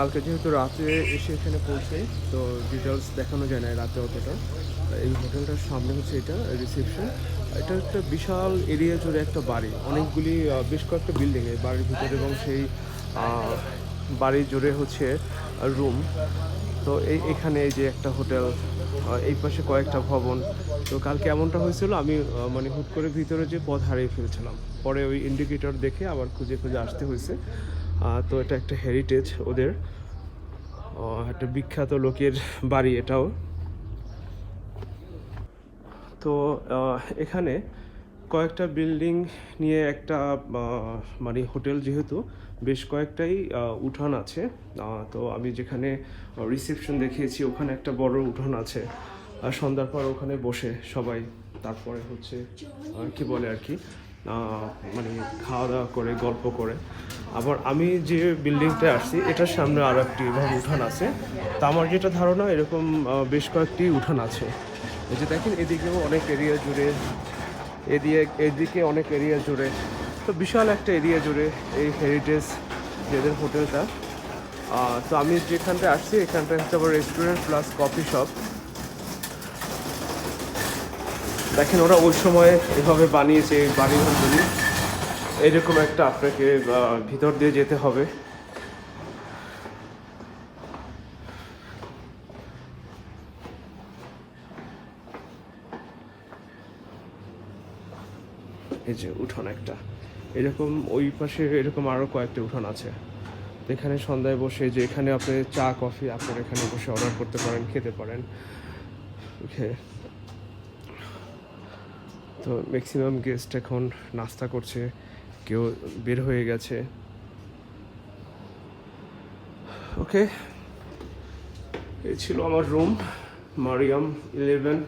কালকে যেহেতু রাতে এসে এখানে পৌঁছে, তো ডিটেলস দেখানো যায় না রাতে অতটা। এই হোটেলটার সামনে হচ্ছে এটা রিসেপশন এটা একটা বিশাল এরিয়া জুড়ে একটা বাড়ি। অনেকগুলি বেশ কয়েকটা বিল্ডিং এই বাড়ির ভিতরে এবং সেই বাড়ি জুড়ে হচ্ছে রুম তো এই, এখানে যে একটা হোটেল এই পাশে কয়েকটা ভবন। তো কালকে এমনটা হয়েছিল, আমি মানে হুট করে ভিতরে যে পথ হারিয়ে ফেলছিলাম। পরে ওই ইন্ডিকেটর দেখে আবার খুঁজে খুঁজে আসতে হয়েছে। তো এটা একটা হেরিটেজ ওদের। একটা বিখ্যাত লোকের বাড়ি এটাও। তো এখানে কয়েকটা বিল্ডিং নিয়ে একটা মানে হোটেল যেহেতু, বেশ কয়েকটাই উঠান আছে। তো আমি যেখানে রিসেপশন দেখিয়েছি, ওখানে একটা বড় উঠান আছে। আর সন্ধ্যার পর ওখানে বসে সবাই, তারপরে হচ্ছে কি বলে আর কি মানে খাওয়া দাওয়া করে, গল্প করে। আবার আমি যে বিল্ডিংটা আসছি, এটার সামনে আরও একটি এভাবে উঠান আছে। তা আমার যেটা ধারণা, এরকম বেশ কয়েকটি উঠান আছে। এই যে দেখেন, এদিকেও অনেক এরিয়া জুড়ে, এদিকে এদিকে অনেক এরিয়া জুড়ে। তো বিশাল একটা এরিয়া জুড়ে এই হেরিটেজ যেদের হোটেলটা। তো আমি যেখানটা আসছি এখানটা হচ্ছে আবার রেস্টুরেন্ট প্লাস কফি শপ দেখেন, ওরা ওই সময় এভাবে বানিয়েছে এই বাড়িঘরগুলি এরকম একটা আপনাকে ভিতর দিয়ে যেতে হবে। এই যে উঠোন একটা। এরকম ওই পাশে এরকম আরও কয়েকটা উঠোন আছে। তো এখানে সন্ধ্যায় বসে যে এখানে আপনি চা, কফি আপনার এখানে বসে অর্ডার করতে পারেন, খেতে পারেন। ওকে। তো ম্যাক্সিমাম গেস্ট এখন নাস্তা করছে। কেউ বের হয়ে গেছে। ওকে এই ছিল আমার রুম মারিয়াম ইলেভেন